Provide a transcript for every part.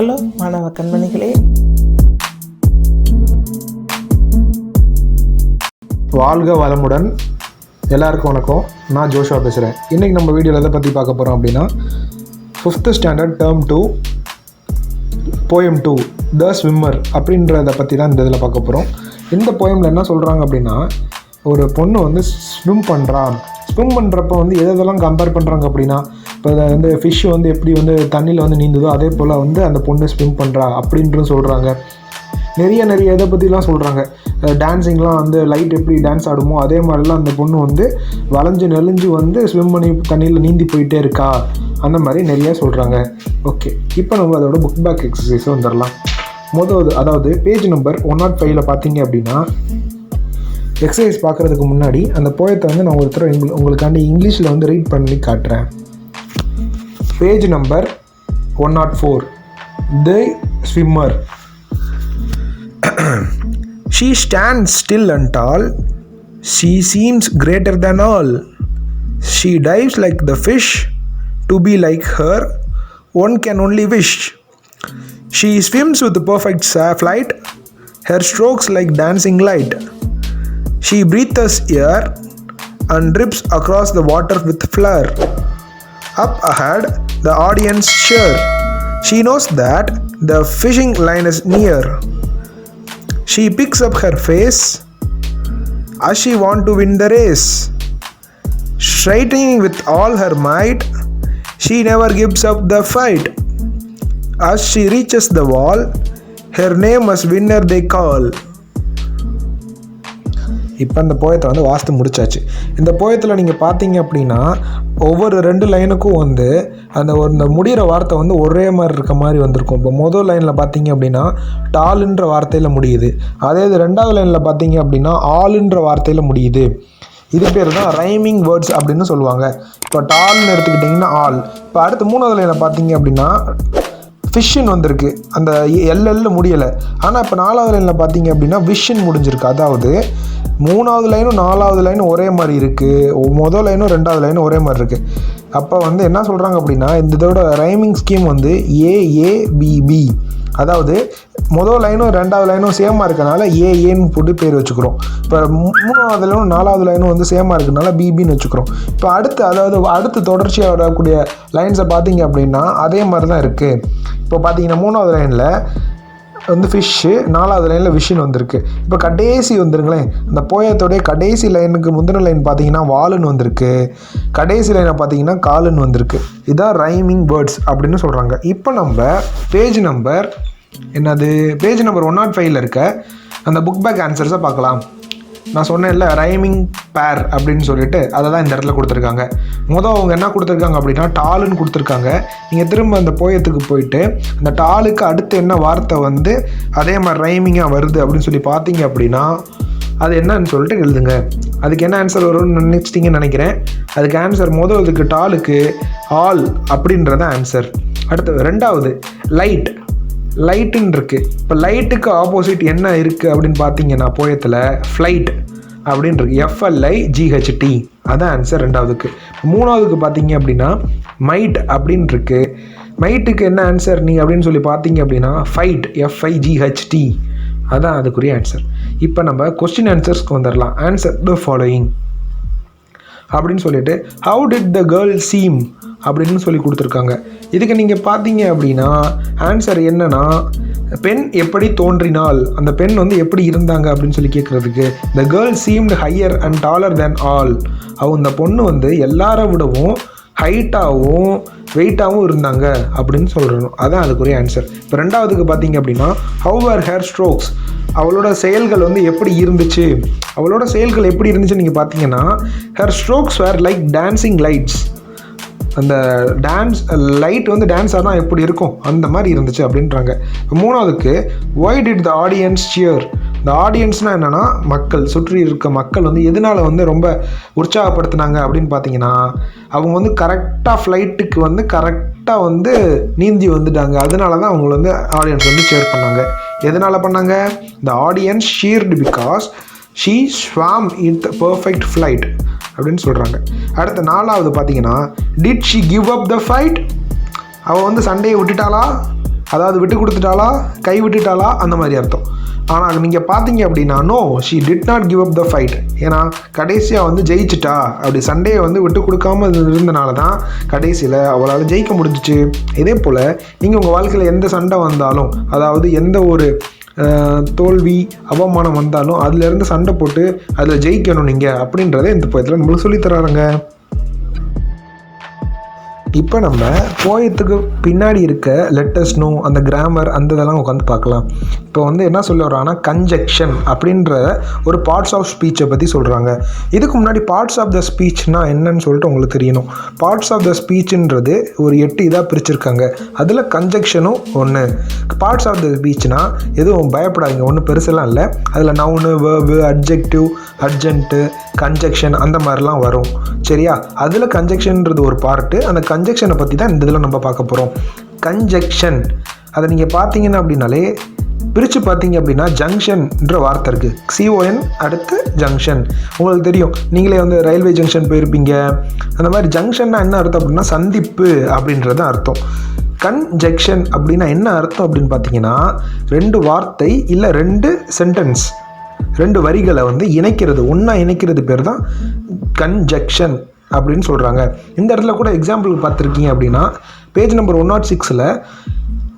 Hello மாணவ கண்மணிகளே. வாழ்க வளமுடன். எல்லாருக்கும் வணக்கம். நான் ஜோஷா பேசுகிறேன் இன்றைக்கி நம்ம வீடியோவில் எதை பற்றி பார்க்க போகிறோம் அப்படின்னா fifth standard term two poem two the swimmer அப்படின்றத பற்றி தான் இந்த இதில் பார்க்க போகிறோம் இந்த போயமில் என்ன சொல்கிறாங்க அப்படின்னா ஒரு பொண்ணு வந்து ஸ்விம் பண்ணுறா ஸ்விம் பண்ணுறப்ப வந்து எதெல்லாம் கம்பேர் பண்ணுறாங்க அப்படின்னா இப்போ அதை வந்து ஃபிஷ் வந்து எப்படி வந்து தண்ணியில் வந்து நீந்துதோ அதே போல் வந்து அந்த பொண்ணு ஸ்விம் பண்ணுறா அப்படின்றும் சொல்கிறாங்க நிறைய நிறைய இதை பற்றிலாம் சொல்கிறாங்க டான்ஸிங்லாம் வந்து லைட் எப்படி டான்ஸ் ஆடுமோ அதே மாதிரிலாம் அந்த பொண்ணு வந்து வளைஞ்சு நெளிஞ்சு வந்து ஸ்விம் பண்ணி தண்ணியில் நீந்தி போயிட்டே இருக்கா? அந்த மாதிரி நிறையா சொல்கிறாங்க ஓகே இப்போ நம்ம அதோட புக் பேக் எக்ஸசைஸ் வந்துடலாம் முதல் அதாவது பேஜ் நம்பர் ஒன் நாட் ஃபைவ்ல பார்த்தீங்க அப்படின்னா எக்ஸசைஸ் பார்க்குறதுக்கு முன்னாடி அந்த போயத்தை வந்து நான் ஒருத்தர் உங்களுக்கு- உங்களுக்காண்டி இங்கிலீஷில் வந்து ரீட் பண்ணி காட்டுறேன். page number 104 The Swimmer. she stands still and tall. She seems greater than all. She dives like the fish. To be like her, one can only wish. She swims with perfect flight, her strokes like dancing light. She breathes air and drips across the water with flair. Up ahead, the audience cheer. She knows that the fishing line is near. She picks up her face as she wants to win the race. Straightening with all her might, she never gives up the fight. As she reaches the wall, her name as winner they call. இப்போ அந்த போயத்தை வந்து வாஸ்து முடிச்சாச்சு இந்த போயத்தில் நீங்கள் பார்த்தீங்க அப்படின்னா ஒவ்வொரு ரெண்டு லைனுக்கும் வந்து அந்த ஒரு இந்த முடிகிற வார்த்தை வந்து ஒரே மாதிரி இருக்க மாதிரி வந்திருக்கும். இப்போ முதல் லைனில் பார்த்தீங்க அப்படின்னா டாலுன்ற வார்த்தையில் முடியுது. அதே இது ரெண்டாவது லைனில் பார்த்தீங்க அப்படின்னா ஆளுன்ற வார்த்தையில் முடியுது. இது பேர் தான் ரைமிங் வேர்ட்ஸ் அப்படின்னு சொல்லுவாங்க. இப்போ டால்னு எடுத்துக்கிட்டிங்கன்னா ஆல் இப்போ அடுத்து மூணாவது லைனில் பார்த்தீங்க அப்படின்னா ஃபிஷ்ஷின் வந்திருக்கு. அந்த எல்எல்ல முடியலை. ஆனால் இப்போ நாலாவது லைனில் பார்த்தீங்க அப்படின்னா விஷன் முடிஞ்சிருக்கு. அதாவது மூணாவது லைனும் நாலாவது லைனும் ஒரே மாதிரி இருக்குது முதல் லைனும் ரெண்டாவது லைனும் ஒரே மாதிரி இருக்குது அப்போ வந்து என்ன சொல்கிறாங்க அப்படின்னா இந்த இதோட ரைமிங் ஸ்கீம் வந்து ஏஏபிபி அதாவது முதல் லைனும் ரெண்டாவது லைனும் சேமாக இருக்கனால ஏஏன்னு போட்டு பேர் வச்சுக்கிறோம். இப்போ மூணாவது லைனும் நாலாவது லைனும் வந்து சேமாக இருக்கனால பிபின்னு வச்சுக்கிறோம். இப்போ அடுத்து அதாவது அடுத்து தொடர்ச்சியாக வரக்கூடிய லைன்ஸை பார்த்தீங்க அப்படின்னா அதே மாதிரி தான் இருக்குது இப்போ பார்த்தீங்கன்னா மூணாவது லைனில் வந்து ஃபிஷ்ஷு நாலாவது லைனில் விஷின் வந்திருக்கு. இப்போ கடைசி வந்துருங்களேன். அந்த போயத்தோடைய கடைசி லைனுக்கு முந்தின லைன் பார்த்தீங்கன்னா வாலுன்னு வந்திருக்கு. கடைசி லைனை பார்த்தீங்கன்னா காலுன்னு வந்திருக்கு. இதான் ரைமிங் பேர்ட்ஸ் அப்படின்னு சொல்கிறாங்க இப்போ நம்ம பேஜ் நம்பர் என்னது? பேஜ் நம்பர் ஒன் நாட் ஃபைவ்ல இருக்க அந்த புக் பேக் ஆன்சர்ஸை பார்க்கலாம். நான் சொன்னேன்ல ரைமிங் பேர் அப்படின்னு சொல்லிட்டு அதை தான் இந்த இடத்துல கொடுத்துருக்காங்க. மொதல் அவங்க என்ன கொடுத்துருக்காங்க அப்படின்னா டாலுன்னு கொடுத்துருக்காங்க. நீங்கள் திரும்ப அந்த போயத்துக்கு போயிட்டு அந்த டாலுக்கு அடுத்து என்ன வார்த்தை வந்து அதே மாதிரி ரைமிங்காக வருது அப்படின்னு சொல்லி பார்த்தீங்க அப்படின்னா அது என்னன்னு சொல்லிட்டு எழுதுங்க. அதுக்கு என்ன ஆன்சர் வரும்னு நினச்சிட்டிங்கன்னு நினைக்கிறேன். அதுக்கு ஆன்சர் முதல் இதுக்கு டாலுக்கு ஆல் அப்படின்றத ஆன்சர் அடுத்தது ரெண்டாவது லைட் லைட்டுன்னு இருக்குது இப்போ லைட்டுக்கு ஆப்போசிட் என்ன இருக்குது அப்படின்னு பார்த்தீங்கன்னா போயத்தில் ஃப்ளைட் அப்படின்னு இருக்கு. எஃப்எல்ஐ ஜிஹெச்டி அதான் ஆன்சர் ரெண்டாவதுக்கு. மூணாவதுக்கு பார்த்தீங்க அப்படின்னா மைட் அப்படின்னு இருக்கு. மைட்டுக்கு என்ன ஆன்சர் நீ அப்படின்னு சொல்லி பார்த்தீங்க அப்படின்னா ஃபைட் எஃப்ஐஜிஹெச்டி அதான் அதுக்குரிய ஆன்சர் இப்போ நம்ம கொஸ்டின் ஆன்சர்ஸ்க்கு வந்துடலாம் ஆன்சர் த ஃபாலோயிங் அப்படின்னு சொல்லிட்டு how did the girl seem அப்படின்னு சொல்லி கொடுத்துருக்காங்க. இதுக்கு நீங்கள் பார்த்தீங்க அப்படின்னா ஆன்சர் என்னன்னா பெண் எப்படி தோன்றினால் அந்த பெண் வந்து எப்படி இருந்தாங்க அப்படின்னு சொல்லி கேட்குறதுக்கு the girl seemed higher and taller than all அவங்க இந்த பொண்ணு வந்து எல்லாரை விடவும் ஹைட்டாகவும் வெயிட்டாகவும் இருந்தாங்க அப்படின்னு சொல்கிறோம் அதான் அதுக்குரிய ஆன்சர் இப்போ ரெண்டாவதுக்கு பார்த்தீங்க அப்படின்னா ஹவ் ஆர் ஹேர் ஸ்ட்ரோக்ஸ் அவளோட செயல்கள் வந்து எப்படி இருந்துச்சு? அவளோட செயல்கள் எப்படி இருந்துச்சு நீங்கள் பார்த்தீங்கன்னா her strokes were like dancing lights அந்த டான்ஸ் லைட் வந்து டான்ஸ் ஆனால் எப்படி இருக்கும்? அந்த மாதிரி இருந்துச்சு அப்படின்றாங்க. மூணாவதுக்கு why did the audience cheer இந்த ஆடியன்ஸ்னால் என்னென்னா மக்கள் சுற்றி இருக்க மக்கள் வந்து எதனால் வந்து ரொம்ப உற்சாகப்படுத்தினாங்க அப்படின்னு பார்த்தீங்கன்னா அவங்க வந்து கரெக்டாக ஃப்ளைட்டுக்கு வந்து கரெக்டாக வந்து நீந்தி வந்துட்டாங்க. அதனால தான் அவங்கள வந்து ஆடியன்ஸ் வந்து சேர் பண்ணாங்க. எதனால் பண்ணாங்க? இந்த audience cheered because she swam in the perfect flight அப்படின்னு சொல்கிறாங்க அடுத்த நாலாவது பார்த்தீங்கன்னா did she give up the fight அவள் வந்து சண்டையை விட்டுட்டாளா? அதாவது விட்டு கொடுத்துட்டாளா? கை விட்டுட்டாளா? அந்த மாதிரி அர்த்தம். ஆனால் நீங்கள் பார்த்தீங்க அப்படின்னா no she did not give up the fight ஏன்னா கடைசியாக வந்து ஜெயிச்சிட்டா. அப்படி சண்டையை வந்து விட்டு கொடுக்காம இருந்தனால தான் கடைசியில் அவளால் ஜெயிக்க முடிஞ்சிச்சு. இதே போல் நீங்கள் உங்கள் வாழ்க்கையில் எந்த சண்டை வந்தாலும் அதாவது எந்த ஒரு தோல்வி அவமானம் வந்தாலும் அதுலேருந்து சண்டை போட்டு அதில் ஜெயிக்கணும் நீங்கள் அப்படின்றத இந்த படத்தில் நம்மளுக்கு சொல்லித்தராங்க இப்போ நம்ம போயத்துக்கு பின்னாடி இருக்க லெட்டர்ஸ் நோ அந்த கிராமர் அந்த இதெல்லாம் உட்காந்து பார்க்கலாம். இப்போ வந்து என்ன சொல்ல வர்றாங்கன்னா கன்ஜெக்ஷன் அப்படின்ற ஒரு பார்ட்ஸ் ஆஃப் ஸ்பீச்சை பற்றி சொல்கிறாங்க இதுக்கு முன்னாடி பார்ட்ஸ் ஆஃப் த ஸ்பீச்னா என்னன்னு சொல்லிட்டு உங்களுக்கு தெரியணும். பார்ட்ஸ் ஆஃப் த ஸ்பீச்சுன்றது ஒரு எட்டு இதாக பிரிச்சிருக்காங்க. அதில் கன்ஜெக்ஷனும் ஒன்று பார்ட்ஸ் ஆஃப் த ஸ்பீச்னா எதுவும் பயப்படாதீங்க. ஒன்றும் பெருசெல்லாம் இல்லை. அதில் நவுனு வேர்பு அட்ஜெக்டிவ் அர்ஜென்ட்டு கன்ஜெக்ஷன் அந்த மாதிரிலாம் வரும். சரியா? அதில் கன்ஜெக்ஷன்ன்றது ஒரு பார்ட்டு அந்த கன்ஜெக்ஷனை பற்றி தான் இந்த இதில் நம்ம பார்க்க போகிறோம் கன்ஜெக்ஷன் அதை நீங்கள் பார்த்தீங்கன்னா அப்படின்னாலே பிரித்து பார்த்தீங்க அப்படின்னா ஜங்ஷன்ன்ற வார்த்தை இருக்குது சிஓஎன் அடுத்து ஜங்ஷன் உங்களுக்கு தெரியும். நீங்களே வந்து ரயில்வே ஜங்ஷன் போயிருப்பீங்க. அந்த மாதிரி ஜங்ஷன்னா என்ன அர்த்தம் அப்படின்னா சந்திப்பு அப்படின்றது அர்த்தம். கன்ஜெக்ஷன் அப்படின்னா என்ன அர்த்தம் அப்படின்னு பார்த்தீங்கன்னா ரெண்டு வார்த்தை இல்லை ரெண்டு சென்டென்ஸ் ரெண்டு வரிகளை வந்து இணைக்கிறது ஒன்றா இணைக்கிறது பேர் தான் கன்ஜெக்ஷன் அப்படின்னு சொல்கிறாங்க இந்த இடத்துல கூட எக்ஸாம்பிளுக்கு பார்த்துருக்கீங்க அப்படின்னா பேஜ் நம்பர் ஒன் நாட் சிக்ஸில்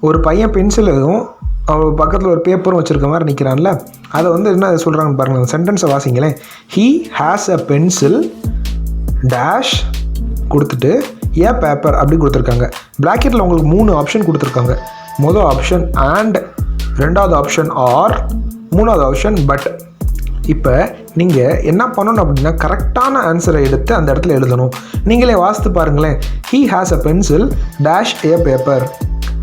ஒரு பையன் பென்சிலும் அவ பக்கத்தில் ஒரு பேப்பரும் வச்சுருக்க மாதிரி நிற்கிறான்ல அதை வந்து என்ன சொல்கிறாங்கன்னு பாருங்கள் சென்டென்ஸை வாசிங்களேன். He has a pencil dash கொடுத்துட்டு ஏ பேப்பர் அப்படி கொடுத்துருக்காங்க. ப்ராக்கெட்டில் உங்களுக்கு மூணு ஆப்ஷன் கொடுத்துருக்காங்க. மொதல் ஆப்ஷன் அண்ட் ரெண்டாவது ஆப்ஷன் ஆர் மூணாவது ஆப்ஷன் பட் இப்போ நீங்கள் என்ன பண்ணணும் அப்படின்னா கரெக்டான ஆன்சரை எடுத்து அந்த இடத்துல எழுதணும். நீங்களே வாசித்து பாருங்களேன். He has a pencil dash a paper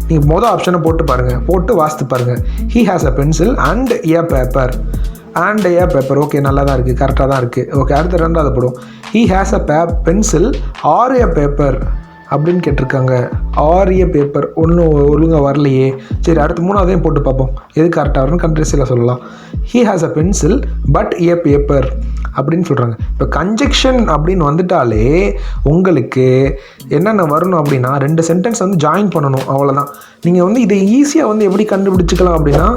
நீங்கள் மொதல் ஆப்ஷனை போட்டு பாருங்கள் போட்டு வாசித்து பாருங்கள் he has a pencil and a paper and a paper okay நல்லா தான் இருக்குது கரெக்டாக தான் இருக்குது ஓகே அடுத்து ரெண்டாவது போடும். ஹீ ஹேஸ் அ பே பென்சில் ஆர் ஏ பேப்பர் அப்படின்னு கேட்டிருக்காங்க. ஆர் பேப்பர் ஒன்றும் ஒழுங்காக வரலையே. சரி அடுத்து மூணாவதையும் போட்டு பார்ப்போம். எது கரெக்டாக வரும்னு கண்ட்ரிஸில் சொல்லலாம். He has a pencil but a paper அப்படின்னு சொல்கிறாங்க இப்போ கன்ஜெக்ஷன் அப்படின்னு வந்துட்டாலே உங்களுக்கு என்னென்ன வரணும் அப்படின்னா ரெண்டு சென்டென்ஸ் வந்து ஜாயின் பண்ணணும் அவ்வளோதான் நீங்கள் வந்து இதை ஈஸியாக வந்து எப்படி கண்டுபிடிச்சிக்கலாம் அப்படின்னா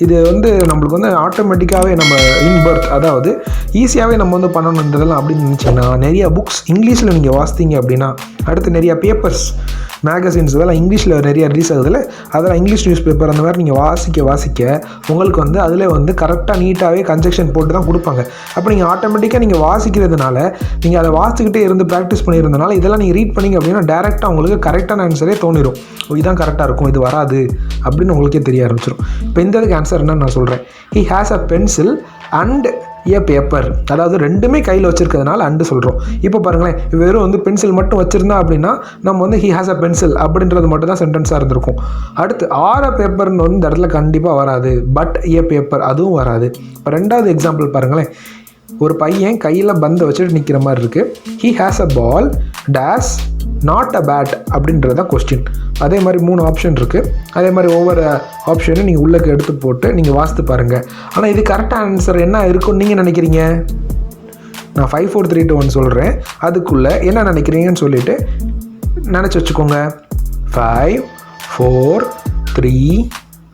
இது வந்து நம்மளுக்கு வந்து ஆட்டோமேட்டிக்காகவே நம்ம இன்பர்த் அதாவது ஈஸியாகவே நம்ம வந்து பண்ணணுன்றதெல்லாம் அப்படின்னு நினச்சிங்கன்னா நிறையா புக்ஸ் இங்கிலீஷில் நீங்கள் வாசித்தீங்க அப்படின்னா அடுத்து நிறையா பேப்பர்ஸ் மேகசின்ஸ் இதெல்லாம் இங்கிலீஷில் நிறையா ரிலீஸ் ஆகுதுல அதெல்லாம் இங்கிலீஷ் நியூஸ் பேப்பர் அந்த மாதிரி நீங்கள் வாசிக்க வாசிக்க உங்களுக்கு வந்து அதில் வந்து கரெக்டாக நீட்டாகவே கன்ஜெக்ஷன் போட்டு தான் கொடுப்பாங்க. அப்போ நீங்கள் ஆட்டோமேட்டிக்காக நீங்கள் வாசிக்கிறதுனால நீங்கள் அதை வாசிக்கிட்டே இருந்து ப்ராக்டிஸ் பண்ணியிருந்தனால இதெல்லாம் நீங்கள் ரீட் பண்ணீங்க அப்படின்னா டேரெக்டாக உங்களுக்கு கரெக்டான ஆன்சரே தோணிடும் இதுதான் கரெக்டாக இருக்கும் இது வராது அப்படின்னு உங்களுக்கே தெரிய ஆரம்பிச்சிடும் இப்போ இந்த இதுக்கு ஆன்சர் ஆன்சர்னு நான் சொல்கிறேன் he has a pencil and a paper அதாவது ரெண்டுமே கையில் வச்சுருக்கிறதுனால அண்டு சொல்கிறோம் இப்போ பாருங்களேன் வெறும் வந்து பென்சில் மட்டும் வச்சுருந்தா அப்படின்னா நம்ம வந்து ஹி ஹாஸ் அ பென்சில் அப்படின்றது மட்டும் தான் சென்டென்ஸாக இருந்திருக்கும். அடுத்து ஆர் அ பேப்பர்னு வந்து இந்த இடத்துல கண்டிப்பாக வராது. பட் ஏ பேப்பர் அதுவும் வராது. இப்போ ரெண்டாவது எக்ஸாம்பிள் பாருங்களேன். ஒரு பையன் கையில் பந்தை வச்சுட்டு நிற்கிற மாதிரி இருக்குது he has a ball dash not a bat அப்படின்றது தான் கொஸ்டின் அதே மாதிரி மூணு ஆப்ஷன் இருக்குது அதே மாதிரி ஒவ்வொரு ஆப்ஷனும் நீங்கள் உள்ளக்கு எடுத்து போட்டு நீங்கள் வாசித்து பாருங்கள் ஆனால் இது கரெக்டாக ஆன்சர் என்ன இருக்கும்னு நீங்கள் நினைக்கிறீங்க? நான் five four three two one சொல்கிறேன் அதுக்குள்ளே என்ன நினைக்கிறீங்கன்னு சொல்லிவிட்டு நினச்சி வச்சுக்கோங்க. Five four three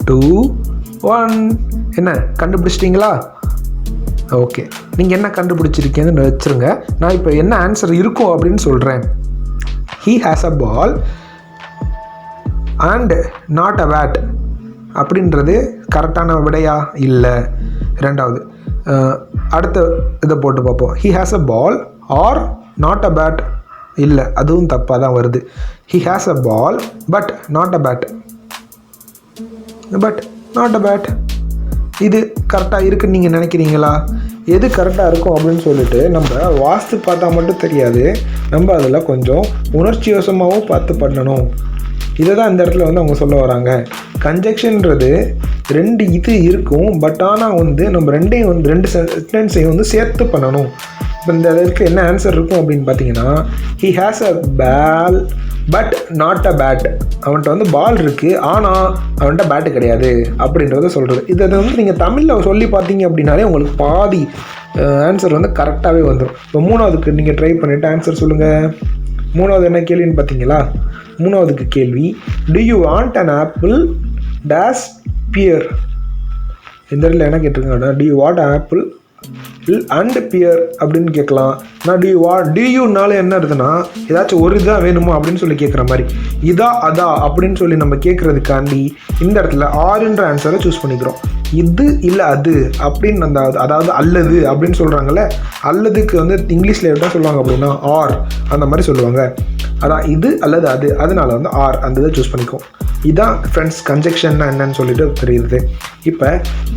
two one என்ன? கண்டுபிடிச்சிட்டிங்களா? ஓகே நீங்கள் என்ன கண்டுபிடிச்சிருக்கீங்கன்னு வச்சுருங்க. நான் இப்போ என்ன ஆன்சர் இருக்கும் அப்படின்னு சொல்கிறேன் he has a ball and not a bat அப்படின்றது கரெக்டான விடையா? இல்லை. ரெண்டாவது அடுத்த இதை போட்டு பார்ப்போம். He has a ball or not a bat இல்லை அதுவும் தப்பாக தான் வருது. He has a ball but not a bat but not a bat இது கரெக்டாக இருக்குன்னு நீங்கள் நினைக்கிறீங்களா? எது கரெக்டாக இருக்கும் அப்படின்னு சொல்லிட்டு நம்ம வாஸ்து பார்த்தா மட்டும் தெரியாது. நம்ம அதில் கொஞ்சம் உணர்ச்சி வசமாகவும் பார்த்து பண்ணணும். இதை தான் இந்த இடத்துல வந்து அவங்க சொல்ல வராங்க. கன்ஜெக்ஷன்ன்றது ரெண்டு இது இருக்கும். பட் ஆனால் வந்து நம்ம ரெண்டையும் வந்து ரெண்டு சென்டென்ஸையும் வந்து சேர்த்து பண்ணணும். இப்போ இந்த இதுக்கு என்ன ஆன்சர் இருக்கும் அப்படின்னு பார்த்தீங்கன்னா he has a ball but not a bat அவன்கிட்ட வந்து பால் இருக்குது ஆனால் அவன்கிட்ட பேட்டு கிடையாது. அப்படின்றத சொல்கிறது இதை வந்து நீங்கள் தமிழில் சொல்லி பார்த்தீங்க அப்படின்னாலே உங்களுக்கு பாதி ஆன்சர் வந்து கரெக்டாகவே வந்துடும் இப்போ மூணாவதுக்கு நீங்கள் ட்ரை பண்ணிவிட்டு ஆன்சர் சொல்லுங்கள் மூணாவது என்ன கேள்வின்னு பார்த்தீங்களா? மூணாவதுக்கு கேள்வி do you want an apple dash pear இந்த இடத்துல என்ன கேட்டிருக்காங்கன்னா டி வாட் ஆப்பிள் அண்ட் பியர் அப்படின்னு கேட்கலாம். நான் டியூ வா டியூனால என்ன இருக்குதுன்னா ஏதாச்சும் ஒரு இதாக வேணுமா அப்படின்னு சொல்லி கேட்குற மாதிரி. இதா அதா அப்படின்னு சொல்லி நம்ம கேட்குறதுக்காண்டி இந்த இடத்துல ஆறுன்ற ஆன்சரை சூஸ் பண்ணிக்கிறோம். இது இல்லை அது அப்படின்னு அந்த அதாவது அல்லது அப்படின்னு சொல்கிறாங்கல்ல அல்லதுக்கு வந்து இங்கிலீஷில் எப்படி சொல்லுவாங்க அப்படின்னா ஆர் அந்த மாதிரி சொல்லுவாங்க. அதான் இது அல்லது அது. அதனால வந்து ஆர் அந்த இதை சூஸ் பண்ணிக்கும் இதான் ஃப்ரெண்ட்ஸ் கன்ஜெக்ஷன்னா என்னன்னு சொல்லிட்டு தெரியுது. இப்போ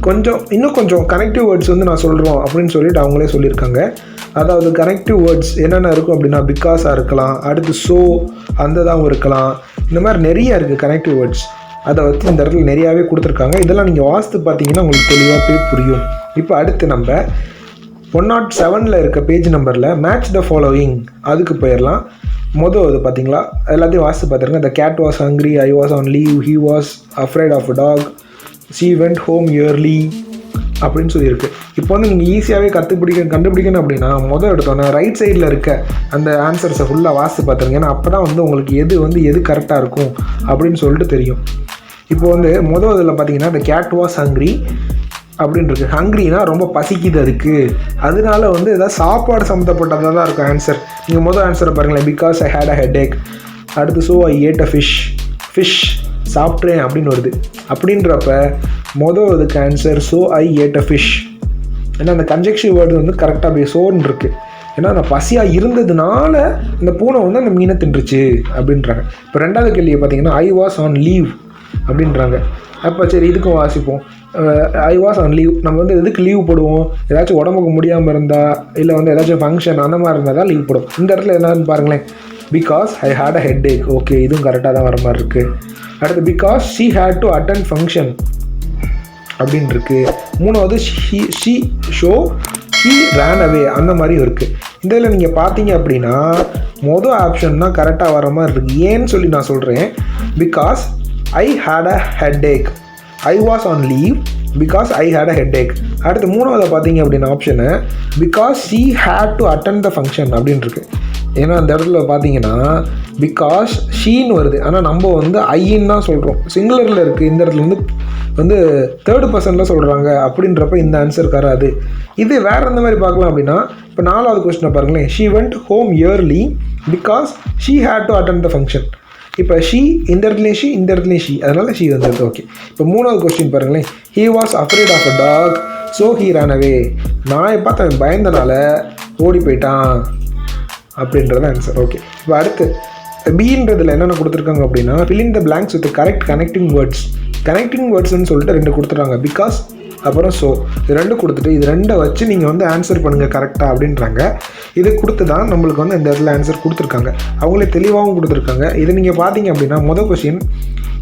கொஞ்சம் இன்னும் கொஞ்சம் கனெக்டிவ் வேர்ட்ஸ் வந்து நான் சொல்கிறோம் அப்படின்னு சொல்லிட்டு அவங்களே சொல்லியிருக்காங்க. அதாவது கனெக்டிவ் வேர்ட்ஸ் என்னென்ன இருக்கும் அப்படின்னா பிகாஸாக இருக்கலாம் அடுத்து ஸோ அந்த தான் இருக்கலாம். இந்த மாதிரி நிறைய இருக்குது கனெக்டிவ் வேர்ட்ஸ் அதை வச்சு இந்த இடத்துல நிறையாவே கொடுத்துருக்காங்க. இதெல்லாம் நீங்கள் வாஸ்து பார்த்தீங்கன்னா உங்களுக்கு தெளிவாக போய் புரியும். இப்போ அடுத்து நம்ம ஒன் நாட் செவனில் இருக்க பேஜ் நம்பரில் மேட்ச் த ஃபாலோயிங் அதுக்கு போயிடலாம். மொதல் இது பார்த்தீங்களா எல்லாத்தையும் வாசித்து பார்த்துருங்க the cat was hungry I was on leave he was afraid of a dog she went home early அப்படின்னு சொல்லியிருக்கு. இப்போ வந்து நீங்கள் ஈஸியாகவே கற்றுப்பிடிக்க கண்டுபிடிக்கணும் அப்படின்னா மொதல் எடுத்தோன்னே ரைட் சைடில் இருக்க அந்த ஆன்சர்ஸை ஃபுல்லாக வாசித்து பார்த்துருங்க ஏன்னா அப்போ தான் வந்து உங்களுக்கு எது வந்து எது கரெக்டாக இருக்கும் அப்படின்னு சொல்லிட்டு தெரியும். இப்போ வந்து மொதல் இதில் பார்த்தீங்கன்னா இந்த கேட் வாஸ் ஹங்க்ரி அப்படின்னு இருக்கு ஹங்க்ரினா ரொம்ப பசிக்குது அதுக்கு. அதனால வந்து ஏதாவது சாப்பாடு சம்மந்தப்பட்டதாக தான் இருக்கும் ஆன்சர் நீங்கள் முதல் ஆன்சரை பாருங்களேன். Because I had a headache அடுத்து so I ate a fish fish சாப்பிட்றேன் அப்படின்னு வருது. அப்படின்றப்ப மொதல் இதுக்கு answer so I ate a fish ஏன்னா அந்த கன்ஜெக்ஷன் வேர்டு வந்து கரெக்டாக அப்படியே சோர்னு இருக்குது ஏன்னா அந்த பசியாக இருந்ததுனால அந்த பூனை வந்து அந்த மீனை தின்றுச்சு அப்படின்றாங்க. இப்போ ரெண்டாவது கேள்வியை பார்த்தீங்கன்னா ஐ வாஸ் ஆன் லீவ் அப்படின்றாங்க. அப்போ சரி இதுக்கும் வாசிப்போம். ஐ வாஸ் ஆன் லீவ் நம்ம வந்து எதுக்கு லீவ் போடுவோம்? ஏதாச்சும் உடம்புக்கு முடியாமல் இருந்தால் இல்லை வந்து ஏதாச்சும் ஃபங்க்ஷன் அந்த மாதிரி இருந்தால் தான் லீவ் போடும் இந்த இடத்துல என்னன்னு பாருங்களேன். Because I had a headache okay இதுவும் கரெக்டாக தான் வர மாதிரி இருக்குது அடுத்து because she had to attend function அப்படின்னு இருக்கு. மூணாவது she she so he ran away அந்த மாதிரியும் இருக்குது இந்த இதில் நீங்கள் பார்த்தீங்க அப்படின்னா மொதல் ஆப்ஷன் தான் கரெக்டாக வர மாதிரி இருக்குது ஏன்னு சொல்லி நான் சொல்கிறேன் because I had a headache I was on leave because I had a headache அடுத்து மூணாவது பார்த்தீங்க அப்படின்னா option because she had to attend the function அப்படின்னு இருக்கு. ஏன்னா அந்த இடத்துல பார்த்தீங்கன்னா பிகாஸ் ஷீன்னு வருது. ஆனால் நம்ம வந்து ஐயின்னு தான் சொல்கிறோம் சிங்குலரில் இருக்குது இந்த இடத்துல வந்து வந்து தேர்டு பர்சனில் சொல்கிறாங்க அப்படின்றப்ப இந்த ஆன்சர் வராது. இது வேறு எந்த மாதிரி பார்க்கலாம் அப்படின்னா இப்போ நாலாவது கொஸ்டினை பாருங்களேன். She went home early because she had to attend the function இப்போ ஷீ இந்த இடத்துலையும் ஷீ இந்த இடத்துலையும் ஷீ அதனால ஷீ வந்துடுது ஓகே இப்போ மூணாவது கொஸ்டின் பாருங்களேன். He was afraid of a dog so he ran away நான் பார்த்து அவன் பயந்தனால ஓடி போயிட்டான் அப்படின்றது ஆன்சர் ஓகே இப்போ அடுத்து பின்றதில் என்னென்ன கொடுத்துருக்காங்க அப்படின்னா fill in the blanks with correct connecting words connecting வேர்ட்ஸ்னு சொல்லிட்டு ரெண்டு கொடுத்துருக்காங்க. பிகாஸ் அப்புறம் ஸோ இது ரெண்டு கொடுத்துட்டு இது ரெண்டை வச்சு நீங்கள் வந்து ஆன்சர் பண்ணுங்கள் கரெக்டாக அப்படின்றாங்க. இது கொடுத்து தான் நம்மளுக்கு வந்து இந்த இடத்துல ஆன்சர் கொடுத்துருக்காங்க. அவங்களே தெளிவாகவும் கொடுத்துருக்காங்க. இதை நீங்கள் பார்த்தீங்க அப்படின்னா மொதல் question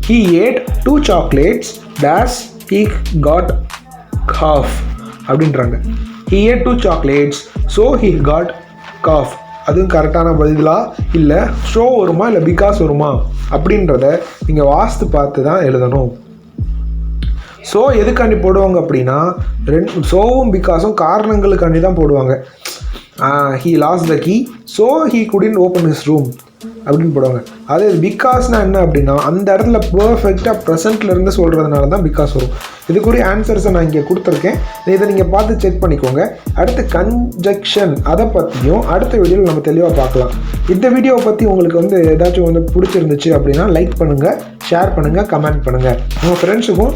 he ate two chocolates days he got cough அப்படின்றாங்க. He ate two chocolates so he got cough அதுவும் கரெக்டான பதிலாக இல்லை ஷோ வருமா இல்லை பிகாஸ் வருமா அப்படின்றத நீங்கள் வாஸ்து பார்த்து தான் எழுதணும். ஸோ எதுக்காண்டி போடுவாங்க அப்படின்னா ரெண்டு ஸோவும் பிகாஸும் காரணங்களுக்காண்டி தான் போடுவாங்க. He lost the key so he couldn't open his room அப்படின்னு போடுவாங்க. அதே பிகாஸ்னால் என்ன அப்படின்னா அந்த இடத்துல பர்ஃபெக்டாக ப்ரெசென்ட்டில் இருந்து சொல்கிறதுனால தான் பிகாஸ் வரும். இதுக்குரிய ஆன்சர்ஸை நான் இங்கே கொடுத்துருக்கேன். இதை நீங்கள் பார்த்து செக் பண்ணிக்கோங்க. அடுத்து கன்ஜெக்ஷன் அதை பற்றியும் அடுத்த வீடியோவில் நம்ம தெளிவாக பார்க்கலாம். இந்த வீடியோவை பற்றி உங்களுக்கு வந்து ஏதாச்சும் வந்து பிடிச்சிருந்துச்சு அப்படின்னா லைக் பண்ணுங்கள் ஷேர் பண்ணுங்கள் கமெண்ட் பண்ணுங்கள் உங்கள் ஃப்ரெண்ட்ஸுக்கும்